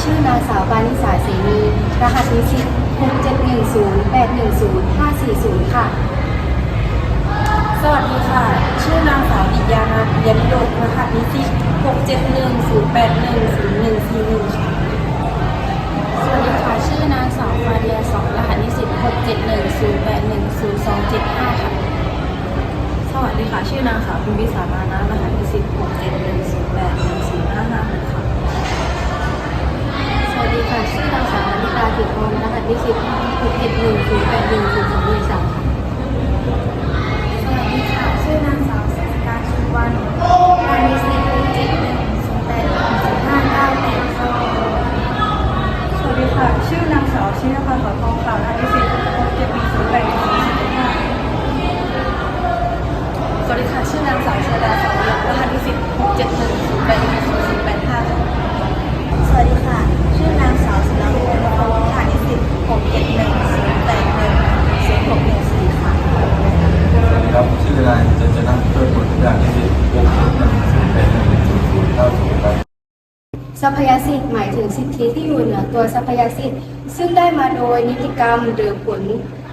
ชื่อนางสาวปานิสาเสนีรหัสนิสิต6710810-540 ค่ะ สวัสดีค่ะ ชื่อนางสาวดิยานัทเย็นโดกรหัสนิสิต67108101141 สาวนาฬิกาถิดทองรหัสนิสิต671081023ค่ะสวัสดีค่ะ ชื่อนางสาวสัสการชุวันรหัสนิสิต671081055สวัสดีค่ะ ชื่อนางสาวชินภาขอทองขาวรหัสนิสิต671081045สวัสดีค่ะ ชื่อนางสาวชาดาสาวรหัสนิสิต671081085 สวัสดีค่ะ ชื่อนางสาวศิลปวงศ์รหัสนิสิต 671081064ค่ะสวัสดีครับชื่อนายเจษณะช่วยผลจากที่วงหนึ่งศูนย์แปดหนึ่งศูนย์ศูนย์เก้าศูนย์ครับทรัพยสิทธิ์หมายถึงสิทธิที่อยู่เหนือตัวทรัพยสิทธิ์ ซึ่งได้มาโดยนิติกรรมหรือผล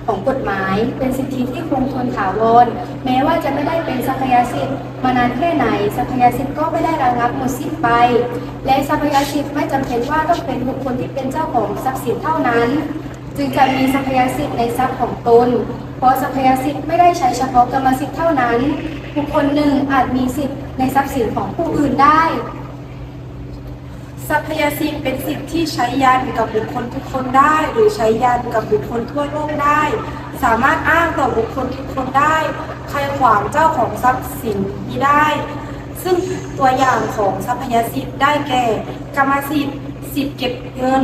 ของกฎหมาย เป็นสิทธิที่คงทนถาวรแม้ว่าจะไม่ได้เป็นทรัพยสิทธิ์มานานแค่ไหนทรัพยสิทธิ์ก็ไม่ได้ระงับหมดสิ้นไป และทรัพยสิทธิ์ไม่จำเป็นว่าต้องเป็นบุคคลที่เป็นเจ้าของทรัพย์สินเท่านั้น จึงจะมีทรัพยสิทธิ์ในทรัพย์ของตน เพราะทรัพยสิทธิ์ไม่ได้ใช้เฉพาะกรรมสิทธิ์เท่านั้น บุคคลหนึ่งอาจมีสิทธิ์ในทรัพย์สินของผู้อื่นได้ทรัพยสิทธิ์เป็นสิทธิ์ที่ใช้ยันกับบุคคลทุกคนได้ หรือใช้ยันกับบุคคลทั่วโลกได้ สามารถอ้างต่อบุคคลทุกคนได้ ใครขวางเจ้าของทรัพย์สินนี้ได้ ซึ่งตัวอย่างของทรัพยสิทธิ์ได้แก่ กรรมสิทธิ์สิทธิ์เก็บเงิน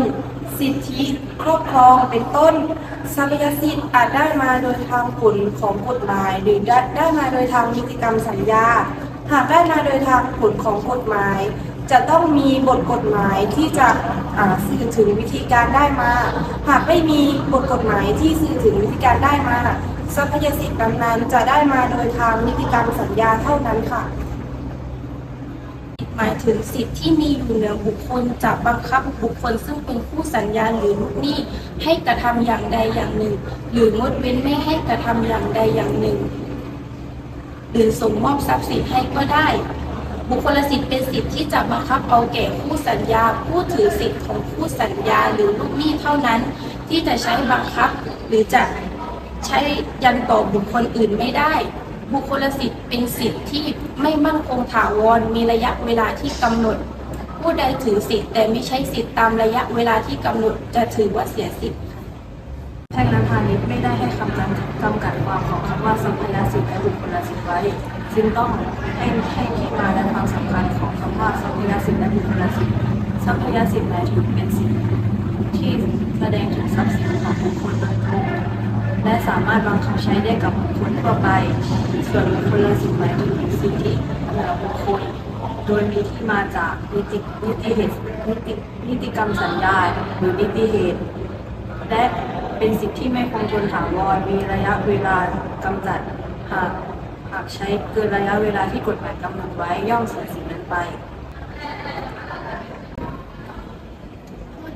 สิทธิครอบครองเป็นต้น ทรัพยสิทธิ์อาจได้มาโดยทางผลของกฎหมาย หรือได้ได้มาโดยทางนิติกรรมสัญญา หากได้มาโดยทางผลของกฎหมาย จะต้องมีบทกฎหมายที่จะอ่าสื่อถึงวิธีการได้มา หากไม่มีบทกฎหมายที่สื่อถึงวิธีการได้มา ทรัพยสิทธิ์นั้นจะได้มาโดยทางนิติกรรมสัญญาเท่านั้นค่ะ หมายถึงสิทธิที่มีอยู่เหนือบุคคลจะบังคับบุคคลซึ่งเป็นคู่สัญญาหรือลูกหนี้ให้กระทำอย่างใดอย่างหนึ่ง หรืองดเว้นไม่ให้กระทำอย่างใดอย่างหนึ่ง หรือส่งมอบทรัพย์สินให้ก็ได้ บุคคลสิทธิ์เป็นสิทธิที่จะบังคับเอาแก่คู่สัญญา ผู้ถือสิทธิ์ของคู่สัญญาหรือลูกหนี้เท่านั้น ที่จะใช้บังคับ หรือจะใช้ยันต่อบุคคลอื่นไม่ได้ บุคคลสิทธิ์เป็นสิทธิที่ ไม่มั่นคงถาวร มีระยะเวลาที่กำหนด ผู้ใดถือสิทธิ์แต่ไม่ใช้สิทธิ์ตามระยะเวลาที่กำหนดจะถือว่าเสียสิทธิ์แพ่งและพาณิชย์ไม่ได้ให้คำจำจำกัดความของคำว่าทรัพยสิทธิ์และบุคคลสิทธิ์ไว้จึงต้องให้ให้ที่มาและความสำคัญของคำว่าทรัพยสิทธิ์และบุคคลสิทธิ์ทรัพยสิทธิ์หมายถึงเป็นสิทธิ์ที่แสดงถึงทรัพย์สินของบุคคลโดยตรง และสามารถบังคับใช้ได้กับบุคคลทั่วไป ส่วนบุคคลสิทธิ์หมายถึงสิทธิเหนือบุคคล โดยมีที่มาจากนิตินิติเหตุนิตินิติกรรมสัญญาหรือนิติเหตุ และเป็นสิทธิที่ไม่คงทนถาวรมีระยะเวลากำจัดหากหากใช้เกินระยะเวลาที่กฎหมายกำหนดไว้ย่อมเสียสิทธินั้นไป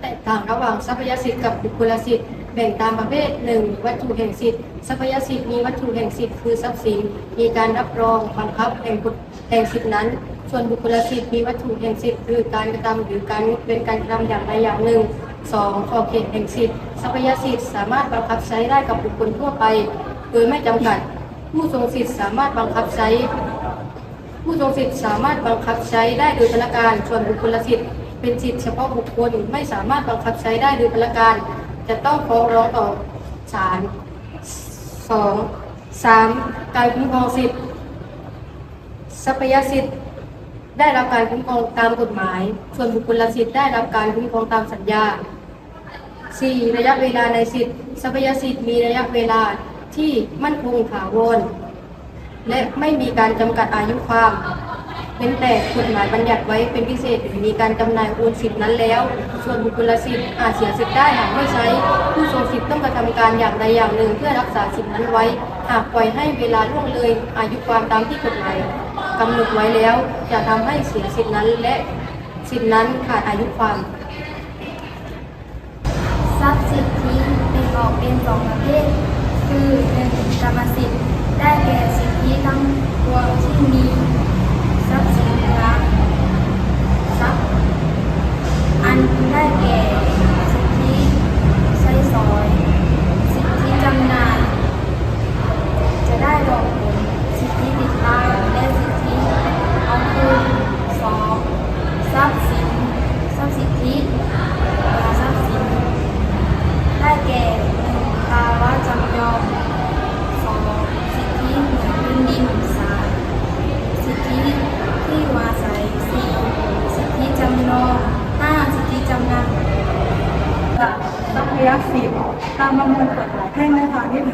แตกต่างระหว่างทรัพยสิทธิ์กับบุคคลสิทธิ์ แบ่งตามประเภท 1. วัตถุแห่งสิทธิ์ทรัพยสิทธิ์มีวัตถุแห่งสิทธิ์คือทรัพย์สิน มีการรับรองบังคับแห่งกฎแห่งสิทธินั้น ส่วนบุคคลสิทธิ์มีวัตถุแห่งสิทธิ์คือการกระทำหรือการเว้นการกระทำอย่างใดอย่างหนึ่ง 2. ขอบเขตแห่งสิทธิ์ทรัพยสิทธิ์สามารถบังคับใช้ได้กับบุคคลทั่วไป โดยไม่จำกัด ผู้ทรงสิทธิ์สามารถบังคับใช้ ผู้ทรงสิทธิ์สามารถบังคับใช้ได้โดยพนักงานส่วนบุคคลสิทธิ์เป็นสิทธิเฉพาะบุคคลไม่สามารถบังคับใช้ได้โดยพนักงาน จะต้องฟ้องร้องต่อศาล 2. 3. การคุ้มครองสิทธิ์ทรัพยสิทธิ์ได้รับการคุ้มครองตามกฎหมาย ส่วนบุคคลสิทธิ์ได้รับการคุ้มครองตามสัญญา 4. ระยะเวลาในสิทธิ์ทรัพยสิทธิ์มีระยะเวลาที่มั่นคงถาวรและไม่มีการจำกัดอายุความ เป็นแต่กฎหมายบัญญัติไว้เป็นพิเศษมีการจำหน่ายโอนสิทธินั้นแล้ว ส่วนบุคคลสิทธิ์อาจเสียสิทธิ์ได้หากไม่ใช้ ผู้ทรงสิทธิ์ต้องกระทำการอย่างใดอย่างหนึ่ง เพื่อรักษาสิทธินั้นไว้ หากปล่อยให้เวลาล่วงเลย อายุความตามที่กฎหมายกำหนดไว้แล้ว จะทำให้เสียสิทธินั้นและสิทธินั้นขาดอายุความทรัพย์สิทธิแบ่งออกเป็นสองประเภทคือหนึ่งกรรมสิทธิ์ได้แก่สิทธิทั้งปวงที่มี รัพยสิทธิ์ตามประมวลกฎหมายแพ่งและพาณิชย์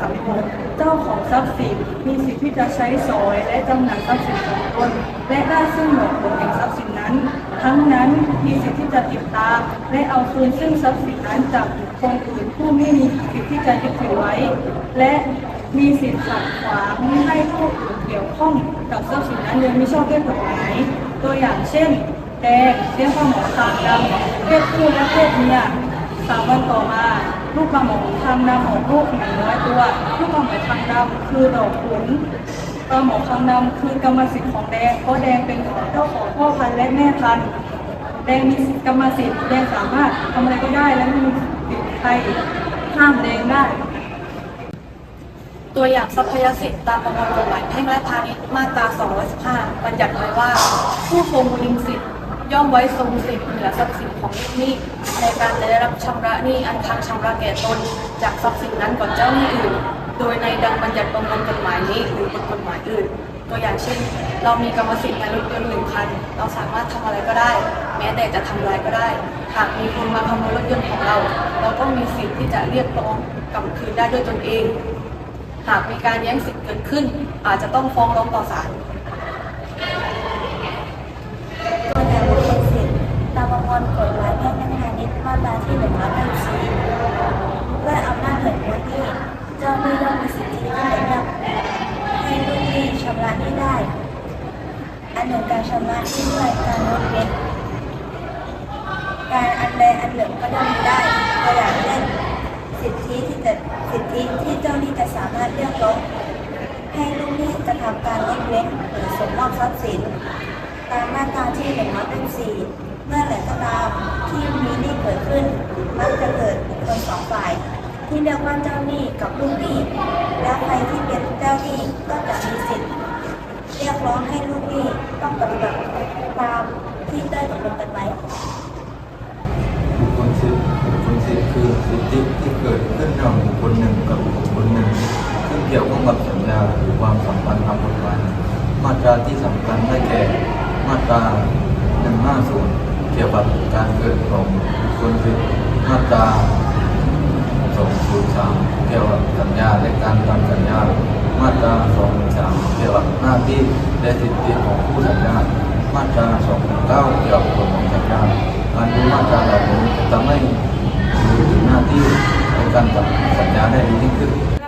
1336เจ้าของทรัพย์สินมีสิทธิที่จะใช้สอยและจำหน่ายทรัพย์สินของตนและได้ซึ่งหน่วยผลแห่งทรัพย์สินนั้น ทั้งนั้นมีสิทธิที่จะติดตาม และเอาคืนซึ่งทรัพย์สินนั้นจากบุคคลอื่นผู้ไม่มีสิทธิที่จะยึดถือไว้ และมีสิทธิขัดขวางไม่ให้ผู้อื่นเกี่ยวข้องกับทรัพย์สินนั้นโดยไม่ชอบด้วยกฎหมายตัวอย่างเช่นแดงเลี้ยงปลาหมอคาดำเพศผู้และเพศเมีย สามวันต่อมาลูกปลาหมอคางดำออกลูกหนึ่งร้อยตัว ลูกปลาหมอคางดำคือดอกขุนปลาหมอคางดำคือกรรมสิทธิ์ของแดงเพราะแดงเป็นของเจ้าของพ่อพันธุ์และแม่พันธุ์แดงมีกรรมสิทธิ์แดงสามารถทำอะไรก็ได้และไม่มีสิทธิ์ใครห้ามแดงได้ ตัวอย่างทรัพยสิทธิ์ตามประมวลกฎหมายแพ่งและพาณิชย์มาตรา 215 บัญญัติไว้ว่า ผู้ครองลิงสิทธิ์ ย่อมไว้ทรงสิทธิ์เหนือทรัพย์สินของลูกหนี้ในการได้รับชำระหนี้อันค้างชำระแก่ตนจากทรัพย์สินนั้นก่อนเจ้าหนี้อื่น โดยในดังบัญญัติประมวลกฎหมายนี้หรือกฎกฎหมายอื่น ตัวอย่างเช่น เรามีกรรมสิทธิ์ในรถยนต์หนึ่งคัน เราสามารถทำอะไรก็ได้ แม้แต่จะทำลายก็ได้ หากมีคนมาขโมยรถยนต์ของเรา เราก็มีสิทธิ์ที่จะเรียกร้องกลับคืนได้ด้วยตนเอง หากมีการแย่งสิทธิ์เกิดขึ้น อาจจะต้องฟ้องร้องต่อศาล ตัวอย่างบุคคลสิทธิ์ตามประม วลกฎหมายแพ่งและพาณิชย์มาตราที่หนึ่งร้อยแปดสิบด้วยอำนาจเหนือหน้าที่เจ้าหนี้ย่อมมีสิทธิที่เหนือหน้าให้ลูกหนี้ชำระหนี้ได้ อันหนึ่งการชำระหนี้ด้วยการลดเว้นการอันใดอันหนึ่งก็ย่อมมีได้ตัวอย่างเช่นสิทธิที่จะสิทธิที่เจ้าหนี้จะสามารถเรียกร้องให้ลูกหนี้กระทำการลดเว้นหรือสมมอบทรัพย์สิน ตามมาตราที่หนึ่งร้อย เป็นสี่เมื่อไหร่ก็ตามที่มีหนี้เกิดขึ้นมักจะเกิดบุคคลสองฝ่าย ที่เรียกว่าเจ้าหนี้กับลูกหนี้แล้วใครที่เป็นเจ้าหนี้ก็จะมีสิทธิ์เรียกร้องให้ลูกหนี้ต้องปฏิบัติตามที่ได้ตกลงกันไว้บุคคลสิทธิ์บุคคลสิทธิ์คือสิทธิที่เกิดขึ้นระหว่างบุคคลหนึ่งกับบุคคลหนึ่งซึ่งเกี่ยวข้องกับสัญญาหรือความสัมพันธ์ทางกฎหมายมาตราที่สำคัญได้แก่ มาตรา150 เกี่ยวกับการเกิดของบุคคลสิทธิ์มาตรา203 เกี่ยวกับสัญญาและการทำสัญญา มาตรา213เกี่ยวกับหน้าที่และสิทธิของผู้สัญญา มาตรา209 เกี่ยวกับผลของสัญญา การดูมาตราเหล่านี้จะทำให้รู้ถึงหน้าที่ในการจับสัญญาได้ดียิ่งขึ้น